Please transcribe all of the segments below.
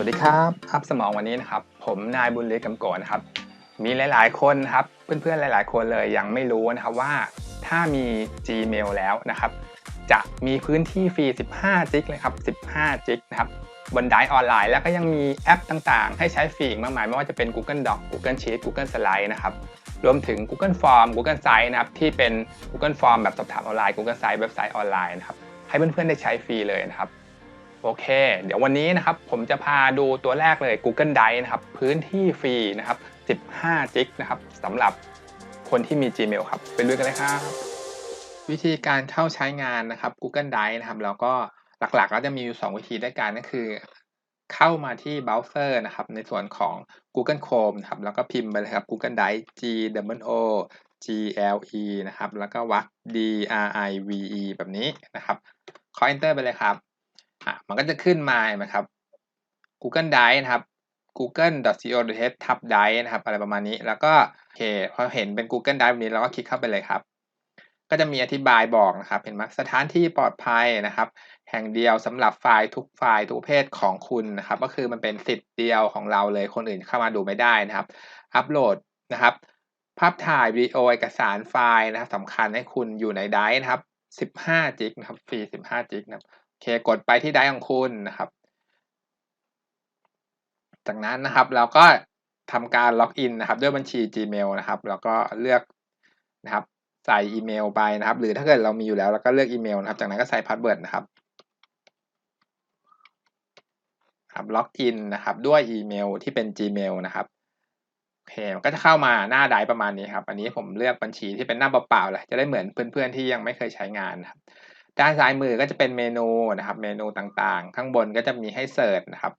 วัสดีครับอัพสมองวันนี้นะครับผมนายบุญเล็กกำโกนะครับมีหลาย ๆ คนครับเพื่อนๆหลาย ๆ คนเลยยังไม่รู้นะครับว่าถ้ามี Gmail แล้วนะครับจะมีพื้นที่ฟรี 15 จิกเลยครับ 15 จิกนะครับบนไดออนไลน์ แล้วก็ยังมีแอปต่างๆ ให้ใช้ฟรีมากมายไม่ว่าจะเป็น Google Doc Google Sheet Google Slide นะครับรวมถึง Google Form Google Site นะครับที่เป็น Google Form แบบสอบถามออนไลน์ Google Site เว็บไซต์ออนไลน์นะครับให้เพื่อนๆได้ใช้ฟรีเลยนะครับ โอเค เดี๋ยววันนี้นะครับผมจะพาดูตัวแรกเลย Google Drive นะครับ พื้นที่ฟรีนะครับ 15 จิกนะครับสำหรับคนที่มี Gmail ครับ ไปดูกันเลยครับ วิธีการเข้าใช้งานนะครับ Google Drive นะครับ แล้วก็หลักๆก็จะมีอยู่ 2 วิธีด้วยกันก็คือ เข้ามาที่เบราว์เซอร์นะครับ ในส่วนของ Google Chrome นะครับ แล้วก็พิมพ์ไปเลยครับ Google Drive G W O G L E นะครับ แล้วก็วรรค D R I V E แบบนี้นะครับขอ enter ไปเลยครับ อะมันก็จะขึ้นมาเห็นไหมครับ Google Drive นะครับ google.co.th ทับ drive นะครับ อะไรประมาณนี้ แล้วก็โอเคพอเห็นเป็น Google Drive นี้เราก็คลิกเข้าไปเลยครับ ก็จะมีอธิบายบอกนะครับ เห็นไหมสถานที่ปลอดภัยนะครับ แห่งเดียวสำหรับไฟล์ทุกไฟล์ทุกประเภทของคุณนะครับ ก็คือมันเป็นสิทธิ์เดียวของเราเลยคนอื่นเข้ามาดูไม่ได้นะครับ อัปโหลดนะครับ ภาพถ่ายวิดีโอเอกสารไฟล์นะครับสำคัญให้คุณอยู่ในไดร์นะครับ 15 จิกนะครับฟรี 15 จิกนะครับ เคกดไปที่ไดร์ของคุณนะครับ จากนั้นนะครับเราก็ทำการล็อกอินนะครับ ด้วยบัญชี Gmail นะครับ แล้วก็เลือกนะครับ ใส่อีเมลไปนะครับ หรือถ้าเกิดเรามีอยู่แล้วเราก็เลือกอีเมลนะครับ จากนั้นก็ใส่พาสเวิร์ดนะครับครับล็อกอินนะครับ ด้วยอีเมลที่เป็น Gmail นะครับโอเคมันก็จะเข้ามาหน้าไดประมาณนี้ครับ อันนี้ผมเลือกบัญชีที่เป็นหน้าเปล่าๆเลยจะได้เหมือนเพื่อนๆที่ยังไม่เคยใช้งานนครับ ด้านซ้ายมือก็จะเป็นเมนูนะครับ เมนูต่างๆ ข้างบนก็จะมีให้เสิร์ชนะครับ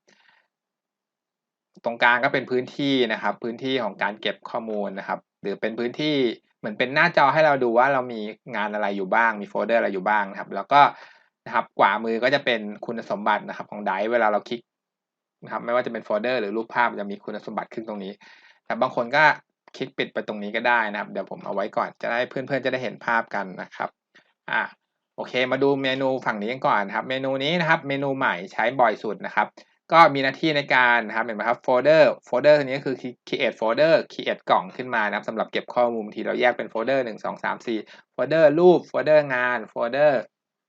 ตรงกลางก็เป็นพื้นที่นะครับ พื้นที่ของการเก็บข้อมูลนะครับ หรือเป็นพื้นที่เหมือนเป็นหน้าจอให้เราดูว่าเรามีงานอะไรอยู่บ้าง มีโฟลเดอร์อะไรอยู่บ้างนะครับ แล้วก็นะครับขวามือก็จะเป็นคุณสมบัตินะครับ ของไดร์เวลาเราคลิกนะครับไม่ว่าจะเป็นโฟลเดอร์หรือรูปภาพจะมีคุณสมบัติขึ้นตรงนี้แต่บางคนก็คลิกปิดไปตรงนี้ก็ได้นะครับ เดี๋ยวผมเอาไว้ก่อนจะได้เพื่อนๆจะได้เห็นภาพกันนะครับ อ่า โอเค มาดูเมนูฝั่งนี้กันก่อนนะครับ เมนูนี้นะครับ เมนูใหม่ใช้บ่อยสุดนะครับ ก็มีหน้าที่ในการนะครับเห็นไหมครับโฟลเดอร์โฟลเดอร์นี้ก็คือ create folder create กล่องขึ้นมานะครับสำหรับเก็บข้อมูลบางทีเราแยกเป็นโฟลเดอร์หนึ่งสองสามสี่โฟลเดอร์รูปโฟลเดอร์งานโฟลเดอร์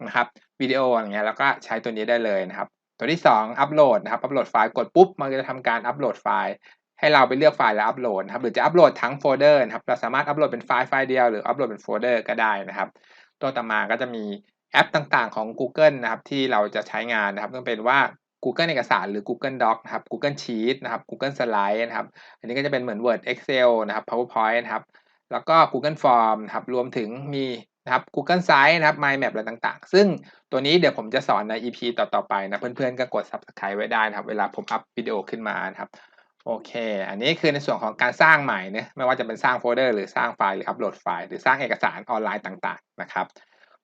นะครับวิดีโออย่างเงี้ยแล้วก็ใช้ตัวนี้ได้เลยนะครับ ตัวที่ 2 อัปโหลดนะครับอัปโหลดไฟล์กดปุ๊บมันจะทำการอัปโหลดไฟล์ ให้เราไปเลือกไฟล์แล้วอัปโหลดครับหรือจะอัปโหลดทั้งโฟลเดอร์นะครับเราสามารถอัปโหลดเป็นไฟล์ไฟล์เดียวหรืออัปโหลดเป็นโฟลเดอร์ก็ได้นะครับ ตัวต่อมาก็จะมีแอปต่างๆของ Google นะครับที่เราจะใช้งานนะครับก็เป็นว่า Google เอกสารหรือ Google Doc นะครับ Google Sheet นะครับ Google Slide นะครับ อันนี้ก็จะเป็นเหมือน Word Excel นะครับ PowerPoint นะครับแล้วก็ Google Form นะครับรวมถึงมีนะครับ Google Site นะครับ Mind Map อะไรต่างๆ ซึ่งตัวนี้เดี๋ยวผมจะสอนใน EP ต่อๆไปนะเพื่อนๆก็กด Subscribe ไว้ได้นะครับ เวลาผมอัพวิดีโอขึ้นมานะครับ โอเค อันนี้คือในส่วนของการสร้างใหม่นะไม่ว่าจะเป็นสร้างโฟลเดอร์หรือสร้างไฟล์หรืออัปโหลดไฟล์หรือสร้างเอกสารออนไลน์ต่างๆนะครับ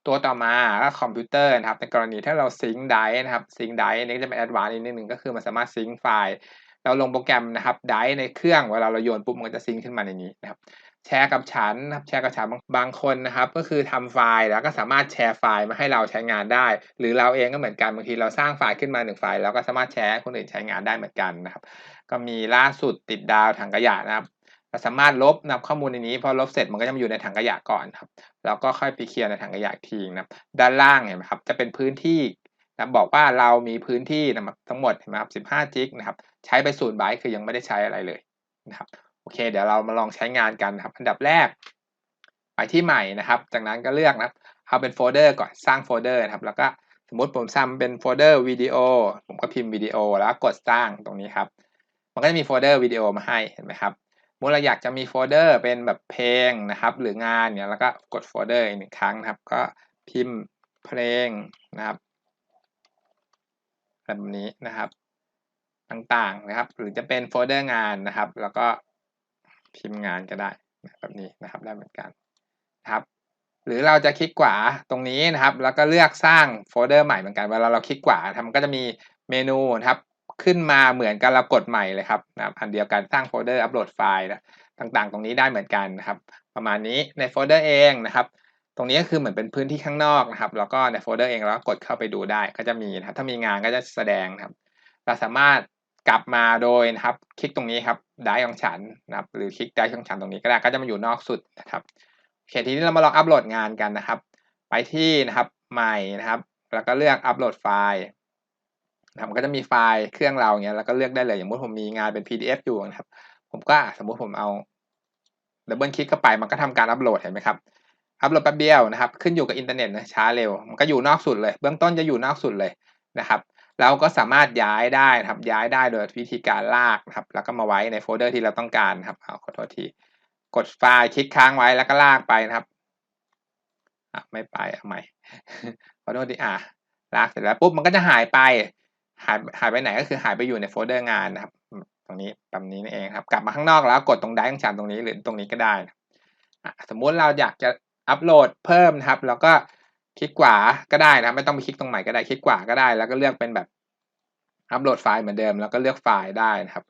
ตัวต่อมาก็คอมพิวเตอร์นะครับในกรณีถ้าเราซิงค์ไดร์นะครับซิงค์ไดร์นี่จะเป็นแอดวานซ์นิดนึงก็คือมันสามารถซิงค์ไฟล์เราลงโปรแกรมนะครับไดร์ในเครื่องเวลาเราโยนปุ๊บมันก็จะซิงค์ขึ้นมาในนี้นะครับ แชร์กับฉันนะครับแชร์กับฉันบางคนนะครับ ก็คือทำไฟล์แล้วก็สามารถแชร์ไฟล์มาให้เราใช้งานได้ หรือเราเองก็เหมือนกันบางทีเราสร้างไฟล์ขึ้นมาหนึ่งไฟล์แล้วก็สามารถแชร์ให้คนอื่นใช้งานได้เหมือนกันนะครับ ก็มีล่าสุดติดดาวถังขยะนะครับเราสามารถลบนับข้อมูลในนี้พอลบเสร็จมันก็จะมาอยู่ในถังขยะก่อนครับแล้วก็ค่อยไปเคลียร์ในถังขยะอีกทีนะครับด้านล่างเห็นไหมครับจะเป็นพื้นที่นะบอกว่าเรามีพื้นที่นะครับทั้งหมดเห็นไหมครับ15 จิกนะครับใช้ไปศูนย์ไบต์คือยังไม่ได้ใช้อะไรเลยนะครับ อเคเดี๋ยวเรามาลองใช้งานกันนะครับ อันดับแรก ไปที่ใหม่นะครับ จากนั้นก็เลือกนะครับเอาเป็นโฟลเดอร์ก่อนสร้างโฟลเดอร์นะครับ แล้วก็สมมติผมซ้ำเป็นโฟลเดอร์วิดีโอผมก็พิมพ์วิดีโอแล้วกดสร้างตรงนี้ครับ มันก็จะมีโฟลเดอร์วิดีโอมาให้เห็นไหมครับเมื่อเราอยากจะมีโฟลเดอร์เป็นแบบเพลงนะครับ หรืองานเนี่ยแล้วก็กดโฟลเดอร์อีกหนึ่งครั้งนะครับ ก็พิมพ์เพลงนะครับแบบนี้นะครับ ต่างๆนะครับ หรือจะเป็นโฟลเดอร์งานนะครับ แล้วก็ พิมพ์งานก็ได้แบบนี้นะครับได้เหมือนกันนะครับ หรือเราจะคลิกขวาตรงนี้นะครับ แล้วก็เลือกสร้างโฟลเดอร์ใหม่เหมือนกันเวลาเราคลิกขวาทำก็จะมีเมนูนะครับขึ้นมาเหมือนกันเรากดใหม่เลยครับนะครับอันเดียวกันสร้างโฟลเดอร์อัปโหลดไฟล์ต่างๆ ตรงนี้ได้เหมือนกันนะครับ ประมาณนี้ในโฟลเดอร์เองนะครับ ตรงนี้ก็คือเหมือนเป็นพื้นที่ข้างนอกนะครับ แล้วก็ในโฟลเดอร์เองเราก็กดเข้าไปดูได้ ก็จะมีนะครับถ้ามีงานก็จะแสดงนะครับ เราสามารถ กลับมาโดยนะครับ คลิกตรงนี้ครับได้ของฉันนะครับ หรือคลิกได้ของฉันตรงนี้ก็ได้ก็จะมาอยู่นอกสุดนะครับโอเคทีนี้เรามาลองอัปโหลดงานกันนะครับ ไปที่นะครับใหม่นะครับ แล้วก็เลือกอัปโหลดไฟล์นะครับก็จะมีไฟล์เครื่องเราเงี้ยแล้วก็เลือกได้เลยอย่างสมมติผมมีงานเป็น PDF อยู่นะครับ ผมก็สมมุติผมเอาดับเบิลคลิกเข้าไปมันก็ทำการอัปโหลดเห็นไหมครับอัปโหลดแป๊บเดียวนะครับ ขึ้นอยู่กับอินเทอร์เน็ตนะช้าเร็ว มันก็อยู่นอกสุดเลย เบื้องต้นจะอยู่นอกสุดเลยนะครับ เราก็สามารถย้ายได้ครับย้ายได้โดยวิธีการลากนะครับ แล้วก็มาไว้ในโฟลเดอร์ที่เราต้องการครับเอาขอโทษทีกดไฟล์คลิกค้างไว้แล้วก็ลากไปนะครับอะไม่ไปเอาใหม่ขอโทษทีอะลากเสร็จแล้วปุ๊บมันก็จะหายไป หายหายไปไหนก็คือหายไปอยู่ในโฟลเดอร์งานนะครับ ตรงนี้แบบนี้นี่เองครับ กลับมาข้างนอกแล้วกดตรงได้ของฉันตรงนี้หรือตรงนี้ก็ได้นะสมมุติเราอยากจะอัปโหลดเพิ่มนะครับ แล้วก็ คลิกขวาก็ได้นะไม่ต้องไปคลิกตรงไหนก็ได้คลิกขวาก็ได้ แล้วก็เลือกเป็นแบบอัปโหลดไฟล์เหมือนเดิม แล้วก็เลือกไฟล์ได้นะครับ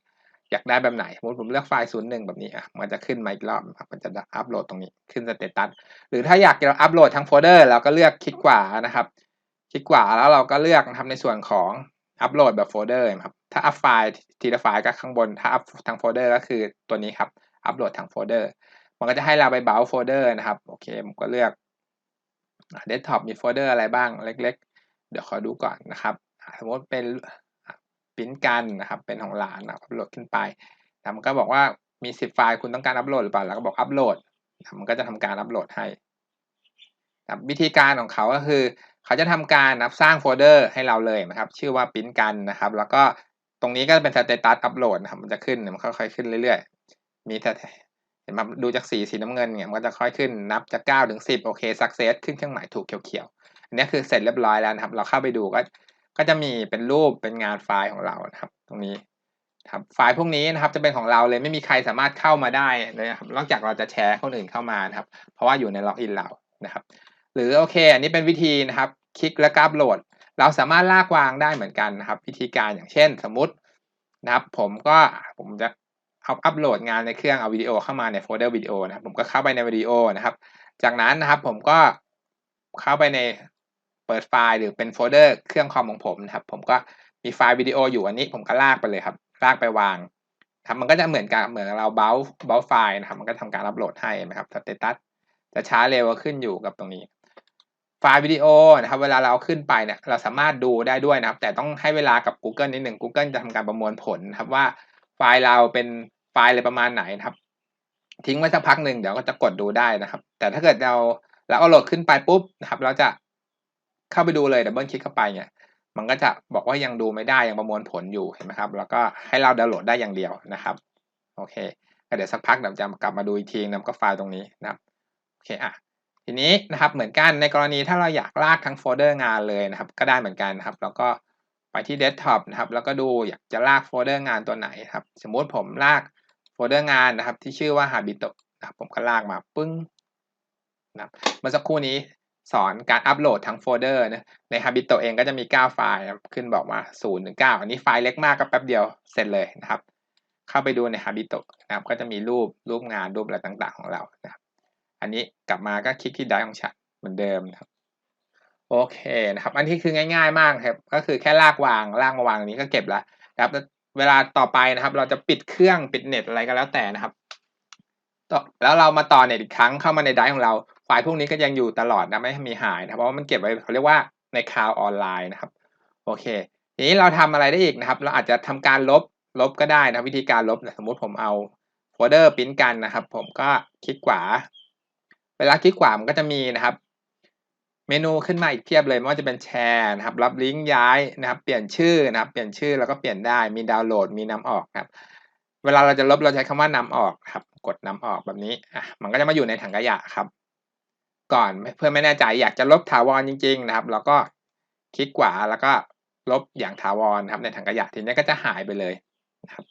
อยากได้แบบไหนสมมติผมเลือกไฟล์ศูนย์หนึ่งแบบนี้อะมันจะขึ้นมาอีกรอบมันจะอัปโหลดตรงนี้ขึ้นสเตตัสหรือถ้าอยากจะอัปโหลดทั้งโฟลเดอร์เราก็เลือกคลิกขวานะครับ คลิกขวาแล้วเราก็เลือกทำในส่วนของอัปโหลดแบบโฟลเดอร์ครับถ้าอัปไฟล์ทีละไฟล์ก็ข้างบนถ้าอัปทั้งโฟลเดอร์ก็คือตัวนี้ครับอัปโหลดทั้งโฟลเดอร์มันก็จะให้เราไปเบราว์โฟลเดอร์นะครับโอเคผมก็เลือก เดสก์ท็อปมีโฟลเดอร์อะไรบ้างเล็ก ๆ เดี๋ยวขอดูก่อนนะครับ สมมติเป็นปิ้นกันนะครับเป็นของหลานอัปโหลดขึ้นไปมันก็บอกว่ามีสิบไฟล์คุณต้องการอัปโหลดหรือเปล่าแล้วก็บอกอัปโหลดมันก็จะทำการอัปโหลดให้วิธีการของเขาก็คือ เขาจะทำการนับสร้างโฟลเดอร์ให้เราเลยนะครับ ชื่อว่าปิ้นกันนะครับ แล้วก็ตรงนี้ก็เป็นสเตตัสอัปโหลดนะครับมันจะขึ้นมันค่อยๆขึ้นเรื่อยๆ มี เห็นไหมดูจากสีสีน้ำเงินเนี่ยมันก็จะค่อยขึ้นนับจากเก้าถึงสิบโอเคสักเซสขึ้นเครื่องหมายถูกเขียวๆอันนี้คือเสร็จเรียบร้อยแล้วนะครับ เราเข้าไปดูก็ก็จะมีเป็นรูปเป็นงานไฟล์ของเรานะครับ ตรงนี้ครับไฟล์พวกนี้นะครับจะเป็นของเราเลยไม่มีใครสามารถเข้ามาได้เลยครับนอกจากเราจะแชร์คนอื่นเข้ามานะครับ เพราะว่าอยู่ในล็อกอินเรานะครับ หรือโอเค อันนี้เป็นวิธีนะครับ คลิกและกราฟโหลด เราสามารถลากวางได้เหมือนกันนะครับ วิธีการอย่างเช่นสมมุตินะครับ ผมก็ผมจะ เอาอัปโหลดงานในเครื่องเอาวิดีโอเข้ามาในโฟลเดอร์วิดีโอนะครับผมก็เข้าไปในวิดีโอนะครับ จากนั้นนะครับผมก็เข้าไปในเปิดไฟล์หรือเป็นโฟลเดอร์เครื่องคอมของผมนะครับ ผมก็มีไฟล์วิดีโออยู่อันนี้ผมก็ลากไปเลยครับ ลากไปวางครับมันก็จะเหมือนกับเหมือนเราเบลเบลไฟล์นะครับ มันก็ทำการอัปโหลดให้นะครับสเตตัสจะช้าเร็วก็ขึ้นอยู่กับตรงนี้ ไฟล์วิดีโอนะครับ เวลาเราขึ้นไปเนี่ยเราสามารถดูได้ด้วยนะครับ แต่ต้องให้เวลากับ Google นิดหนึ่ง Google จะทำการประมวลผลครับว่าไฟล์เราเป็น ล์อะไรประมาณไหนนะครับ ทิ้งไว้สักพักหนึ่งเดี๋ยวก็จะกดดูได้นะครับ แต่ถ้าเกิดเราเราเอาโหลดขึ้นไปปุ๊บนะครับ เราจะเข้าไปดูเลยดับเบิลคลิกเข้าไปเนี่ยมันก็จะบอกว่ายังดูไม่ได้ยังประมวลผลอยู่เห็นไหมครับ แล้วก็ให้เราดาวน์โหลดได้อย่างเดียวนะครับโอเคเดี๋ยวสักพักเดี๋ยวจะกลับมาดูอีกทีนำก็ไฟล์ตรงนี้นะครับโอเคอะทีนี้นะครับเหมือนกันในกรณีถ้าเราอยากลากทั้งโฟลเดอร์งานเลยนะครับ ก็ได้เหมือนกันนะครับ แล้วก็ไปที่เดสก์ท็อปนะครับ แล้วก็ดูอยากจะลากโฟลเดอร์งานตัวไหนครับ สมมุติผมลาก โฟลเดอร์งานนะครับ ที่ชื่อว่า Habito นะครับผมก็ลากมาปึ้งนะครับเมื่อสักครู่นี้สอนการอัปโหลดทั้งโฟลเดอร์นะใน Habito เองก็จะมี 9 ไฟล์ขึ้นบอกว่า0ถึง9อันนี้ไฟล์เล็กมากก็แป๊บเดียวเสร็จเลยนะครับ เข้าไปดูใน Habito นะครับ ก็จะมีรูปรูปงานรูปอะไรต่างๆ ของเรานะครับ อันนี้กลับมาก็คลิกที่ได้ของฉันเหมือนเดิมนะครับโอเคนะครับ อันนี้คือง่าย ๆ มากครับ ก็คือแค่ลากวางลากมาวางนี้ก็เก็บแล้วนะครับ เวลาต่อไปนะครับ เราจะปิดเครื่องปิดเน็ตอะไรก็แล้วแต่นะครับแล้วเรามาต่อเน็ตอีกครั้งเข้ามาในไดร์ของเรา ไฟล์พวกนี้ก็ยังอยู่ตลอดนะไม่มีหายนะเพราะว่ามันเก็บไว้เขาเรียกว่าในคลาวด์ออนไลน์นะครับ โอเค ทีนี้เราทำอะไรได้อีกนะครับ เราอาจจะทำการลบลบก็ได้นะวิธีการลบสมมุติผมเอาโฟลเดอร์ปิ้นกันนะครับ ผมก็คลิกขวา เวลาคลิกขวามันก็จะมีนะครับ เมนูขึ้นมาอีกเพียบเลยไม่ว่าจะเป็นแชร์นะครับรับลิงก์ย้ายนะครับเปลี่ยนชื่อนะครับเปลี่ยนชื่อแล้วก็เปลี่ยนได้มีดาวน์โหลดมีนำออกครับ เวลาเราจะลบเราใช้คำว่านำออกครับ กดนำออกแบบนี้อะมันก็จะมาอยู่ในถังขยะครับ ก่อนเพื่อไม่แน่ใจอยากจะลบถาวรจริง ๆ นะครับ เราก็คลิกขวาแล้วก็ลบอย่างถาวรครับ ในถังขยะทีนี้ก็จะหายไปเลยนะครับ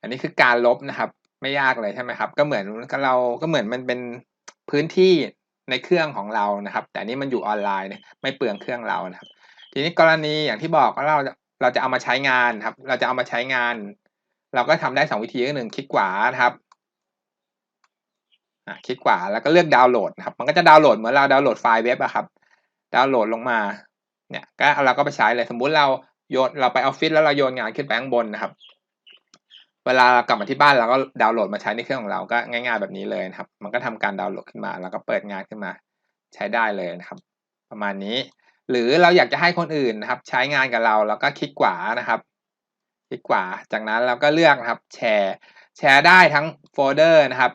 อันนี้คือการลบนะครับ ไม่ยากเลยใช่ไหมครับ ก็เหมือนกับเราก็เหมือนมันเป็นพื้นที่ ในเครื่องของเรานะครับ แต่นี้มันอยู่ออนไลน์ไม่เปลืองเครื่องเรานะครับ ทีนี้กรณีอย่างที่บอกว่าเราเราจะเอามาใช้งานครับ เราจะเอามาใช้งาน เราก็ทำได้สองวิธีก็หนึ่งคลิกขวานะครับคลิกขวาแล้วก็เลือกดาวน์โหลดนะครับ มันก็จะดาวน์โหลดเหมือนเราดาวน์โหลดไฟล์เว็บอะครับ ดาวน์โหลดลงมา เนี่ยก็เราก็ไปใช้เลยสมมุติเราโยนเราไปออฟฟิศแล้วเราโยนงานขึ้นไปข้างบนนะครับ เวลาเรากลับมาที่บ้านเราก็ดาวน์โหลดมาใช้ในเครื่องของเราก็ง่ายๆแบบนี้เลยนะครับ มันก็ทำการดาวน์โหลดขึ้นมา แล้วก็เปิดงานขึ้นมาใช้ได้เลยนะครับ ประมาณนี้ หรือเราอยากจะให้คนอื่นนะครับ ใช้งานกับเราแล้วก็คลิกขวานะครับ คลิกขวาจากนั้นเราก็เลือกนะครับ แชร์แชร์ได้ทั้งโฟลเดอร์นะครับ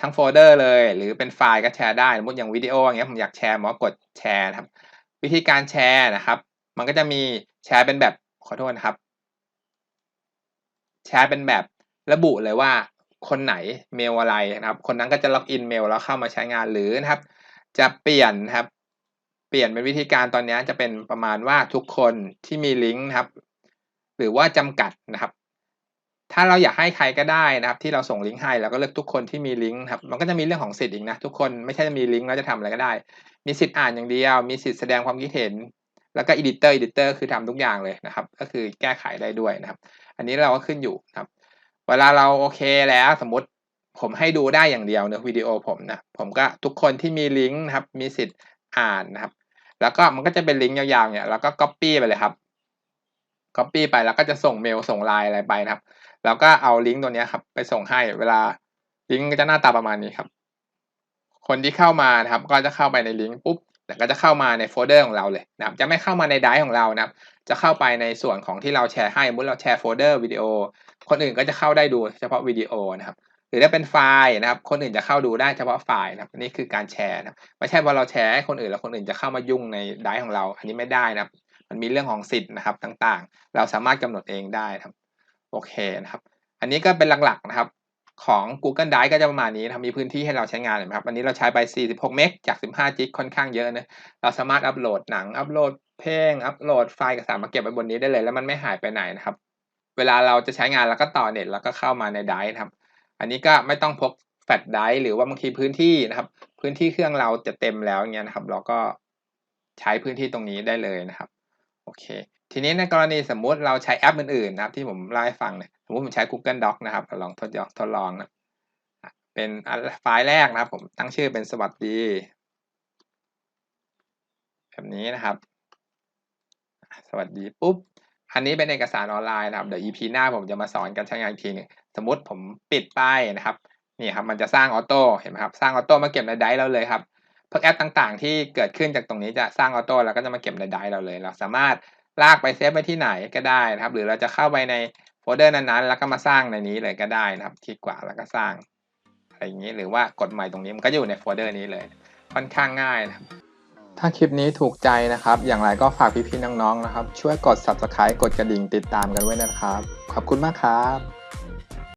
ทั้งโฟลเดอร์เลย หรือเป็นไฟล์ก็แชร์ได้สมมติอย่างวิดีโออย่างเงี้ยผมอยากแชร์ผมก็กดแชร์ครับ วิธีการแชร์นะครับ มันก็จะมีแชร์เป็นแบบขอโทษนะครับ แชร์เป็นแบบระบุเลยว่าคนไหนเมลอะไรนะครับ คนนั้นก็จะล็อกอินเมลแล้วเข้ามาใช้งานหรือนะครับ จะเปลี่ยนนะครับ เปลี่ยนเป็นวิธีการตอนนี้จะเป็นประมาณว่าทุกคนที่มีลิงก์นะครับ หรือว่าจำกัดนะครับ ถ้าเราอยากให้ใครก็ได้นะครับ ที่เราส่งลิงก์ให้เราก็เลือกทุกคนที่มีลิงก์ครับ มันก็จะมีเรื่องของสิทธิ์อีกนะ ทุกคนไม่ใช่จะมีลิงก์แล้วจะทำอะไรก็ได้ มีสิทธิ์อ่านอย่างเดียว มีสิทธิ์แสดงความคิดเห็น แล้วก็ editor editor คือทำทุกอย่างเลยนะครับ ก็คือแก้ไขได้ด้วยนะครับ อันนี้เราก็ขึ้นอยู่ครับ เวลาเราโอเคแล้วสมมติผมให้ดูได้อย่างเดียวเนะวิดีโอผมนะผมก็ทุกคนที่มีลิงก์นะครับมีสิทธิ์อ่านนะครับ แล้วก็มันก็จะเป็นลิงก์ยาวๆเนี่ยแล้วก็ copy ไปเลยครับ copy ไปแล้วก็จะส่งเมลส่งไลน์อะไรไปนะครับ แล้วก็เอาลิงก์ตัวนี้ครับไปส่งให้เวลาลิงก์ก็จะหน้าตาประมาณนี้ครับ คนที่เข้ามานะครับ ก็จะเข้าไปในลิงก์ปุ๊บ แต่ก็จะเข้ามาในโฟลเดอร์ของเราเลยนะครับ จะไม่เข้ามาในไดร์ของเรานะครับ จะเข้าไปในส่วนของที่เราแชร์ให้สมมติเราแชร์โฟลเดอร์วิดีโอ คนอื่นก็จะเข้าได้ดูเฉพาะวิดีโอนะครับ หรือถ้าเป็นไฟล์นะครับ คนอื่นจะเข้าดูได้เฉพาะไฟล์นะครับ นี่คือการแชร์นะครับไม่ใช่ว่าเราแชร์ให้คนอื่นแล้วคนอื่นจะเข้ามายุ่งในไดร์ของเรา อันนี้ไม่ได้นะครับ มันมีเรื่องของสิทธิ์นะครับต่างๆ เราสามารถกำหนดเองได้ครับ โอเคนะครับ อันนี้ก็เป็นหลักๆนะครับ ของ Google Drive ก็จะประมาณนี้นะมีพื้นที่ให้เราใช้งานเลยครับอันนี้เราใช้ไป 46 เมกจาก 15 จิกค่อนข้างเยอะนะเราสามารถอัปโหลดหนัง อัปโหลดเพลง อัปโหลดไฟล์เอกสารมาเก็บไว้บนนี้ได้เลย แล้วมันไม่หายไปไหนนะครับ เวลาเราจะใช้งานเราก็ต่อเน็ตแล้วก็เข้ามาในไดร์ครับ อันนี้ก็ไม่ต้องพกแฟลชไดร์หรือว่าบางทีพื้นที่นะครับ พื้นที่เครื่องเราจะเต็มแล้วเงี้ยนะครับ เราก็ใช้พื้นที่ตรงนี้ได้เลยนะครับ โอเค ทีนี้ในกรณีสมมุติเราใช้แอปอื่นๆนะครับ ที่ผมเล่าให้ฟังเนี่ยสมมติผมใช้ Google Doc นะครับลองทดลองทดลองนะเป็นไฟล์แรกนะครับผมตั้งชื่อเป็นสวัสดี แบบนี้นะครับ สวัสดีปุ๊บ อันนี้เป็นเอกสารออนไลน์นะครับ เดี๋ยว EP หน้าผมจะมาสอนการใช้งานอีกทีหนึงสมมติผมปิดไปนะครับนี่ครับมันจะสร้างออโต้เห็นไหมครับสร้างออโต้มาเก็บในไดร์เราเลยครับพวกแอปต่างๆ ที่เกิดขึ้นจากตรงนี้จะสร้างออโต้แล้วก็จะมาเก็บในไดร์เราเลย เราสามารถ ลากไปเซฟไว้ที่ไหนก็ได้นะครับ หรือเราจะเข้าไปในโฟลเดอร์นั้นๆ แล้วก็มาสร้างในนี้เลยก็ได้นะครับ คลิกขวาแล้วก็สร้างอะไรอย่างนี้ หรือว่ากดใหม่ตรงนี้มันก็อยู่ในโฟลเดอร์นี้เลย ค่อนข้างง่ายนะครับ ถ้าคลิปนี้ถูกใจนะครับ อย่างไรก็ฝากพี่ๆน้องๆนะครับ ช่วยกด subscribe กดกระดิ่งติดตามกันไว้นะครับ ขอบคุณมากครับ